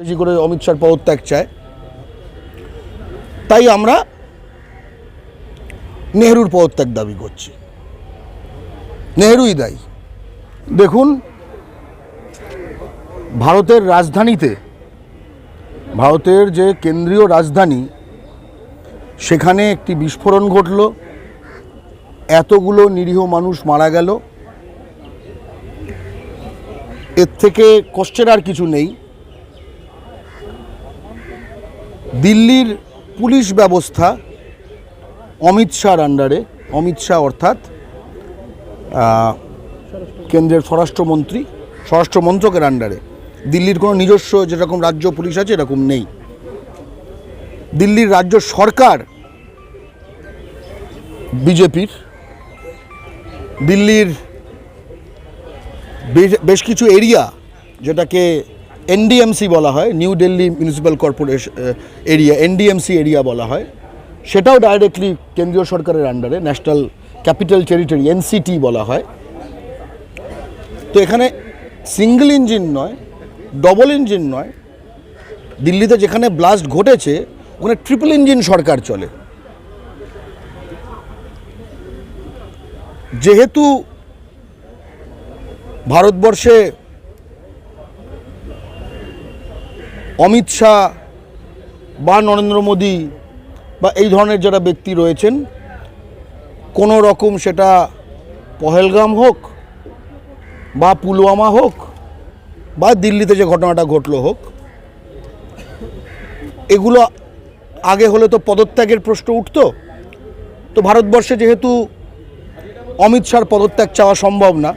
বেশি করে অমিত শাহর পদত্যাগ চায়। তাই আমরা নেহরুর পদত্যাগ দাবি করছি। নেহরুই দায়ী। দেখুন, ভারতের রাজধানীতে, ভারতের যে কেন্দ্রীয় রাজধানী, সেখানে একটি বিস্ফোরণ ঘটল। এতগুলো নিরীহ মানুষ মারা গেল। এর থেকে কষ্টের আর কিছু নেই। দিল্লির পুলিশ ব্যবস্থা অমিত শাহর আন্ডারে অমিত শাহ অর্থাৎ কেন্দ্রের স্বরাষ্ট্রমন্ত্রী স্বরাষ্ট্র মন্ত্রকের আন্ডারে দিল্লির কোনো নিজস্ব যেরকম রাজ্য পুলিশ আছে, এরকম নেই। দিল্লির রাজ্য সরকার বিজেপির। দিল্লির বেশ- কিছু এরিয়া যেটাকে এনডিএমসি বলা হয়, New Delhi municipal corporation area, NDMC area বলা হয়। সেটাও ডাইরেক্টলি কেন্দ্রীয় সরকারের আন্ডারে ন্যাশনাল ক্যাপিটাল টেরিটরি এনসিটি বলা হয়। তো এখানে সিঙ্গল ইঞ্জিন নয় ডবল ইঞ্জিন নয়। দিল্লিতে যেখানে ব্লাস্ট ঘটেছে, ওখানে ট্রিপল ইঞ্জিন সরকার চলে। যেহেতু ভারতবর্ষে অমিত শাহ বা নরেন্দ্র মোদী বা এই ধরনের যারা ব্যক্তি রয়েছেন, কোনো রকম সেটা পহেলগাম হোক বা পুলওয়ামা হোক বা দিল্লিতে যে ঘটনাটা ঘটলো হোক, এগুলো আগে হলে তো পদত্যাগের প্রশ্ন উঠতো। তো ভারতবর্ষে যেহেতু অমিত শাহর পদত্যাগ চাওয়া সম্ভব না,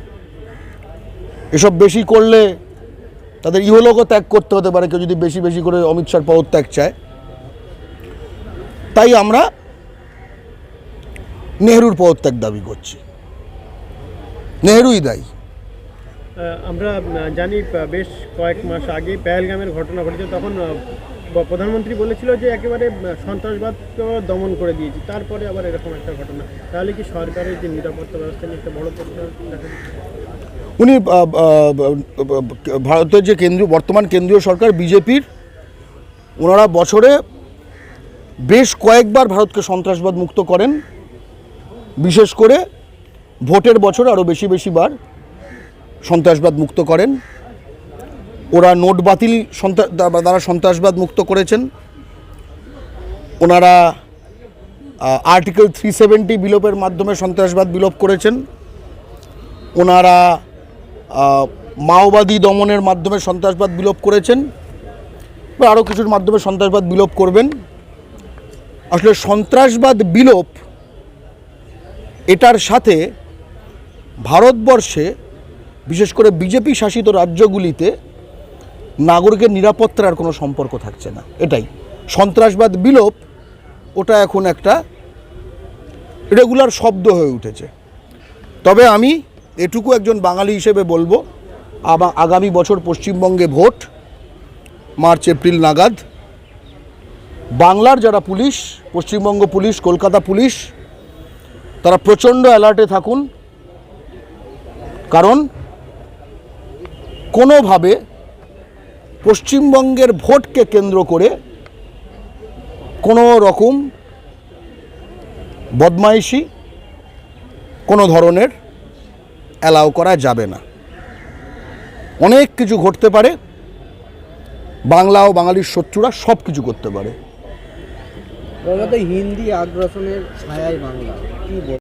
এসব বেশি করলে তাদের ইহলোকও ত্যাগ করতে হতে পারে কেউ যদি বেশি বেশি করে অমিত শাহর পদত্যাগ চায়। তাই আমরা নেহরুর পদত্যাগ দাবি করছি। নেহরুই দায়ী। আমরা জানি বেশ কয়েক মাস আগে পেহেলগামের ঘটনা ঘটেছে তখন প্রধানমন্ত্রী বলেছিল যে একেবারে আহ, সন্ত্রাসবাদকে দমন করে দিয়েছি তারপরে আবার এরকম একটা ঘটনা। তাহলে কি সরকারের যে নিরাপত্তা ব্যবস্থা নিয়ে একটা বড় প্রশ্ন দেখা? উনি ভারতের যে কেন্দ্রীয়, বর্তমান কেন্দ্রীয় সরকার, বিজেপির, ওনারা বছরে বেশ কয়েকবার ভারতকে সন্ত্রাসবাদ মুক্ত করেন। বিশেষ করে ভোটের বছর আরও বেশি বেশি বার সন্ত্রাসবাদ মুক্ত করেন। ওরা নোট বাতিল দ্বারা সন্ত্রাসবাদ মুক্ত করেছেন। ওনারা আর্টিকেল থ্রি সেভেন্টি বিলোপের মাধ্যমে সন্ত্রাসবাদ বিলোপ করেছেন। ওনারা মাওবাদী দমনের মাধ্যমে সন্ত্রাসবাদ বিলোপ করেছেন বা আরও কিছুর মাধ্যমে সন্ত্রাসবাদ বিলোপ করবেন। আসলে সন্ত্রাসবাদ বিলোপ এটার সাথে ভারতবর্ষে, বিশেষ করে বিজেপি শাসিত রাজ্যগুলিতে নাগরিকের নিরাপত্তার আর কোনো সম্পর্ক থাকছে না। এটাই। সন্ত্রাসবাদ বিলোপ ওটা এখন একটা রেগুলার শব্দ হয়ে উঠেছে। তবে আমি এটুকু একজন বাঙালি হিসেবে বলব আগামী বছর পশ্চিমবঙ্গে ভোট, মার্চ, এপ্রিল নাগাদ। বাংলার যারা police, Paschimbanga police, Kolkata police, তারা প্রচণ্ড অ্যালার্টে থাকুন। কারণ কোনোভাবে পশ্চিমবঙ্গের ভোটকে কেন্দ্র করে কোনো রকম বদমাইশি, কোনো ধরনের অ্যালাউ করা যাবে না। অনেক কিছু ঘটতে পারে, বাংলা ও বাঙালির শত্রুরা সব কিছু করতে পারে। হিন্দি আগ্রাসনের ছায়ায় বাংলা।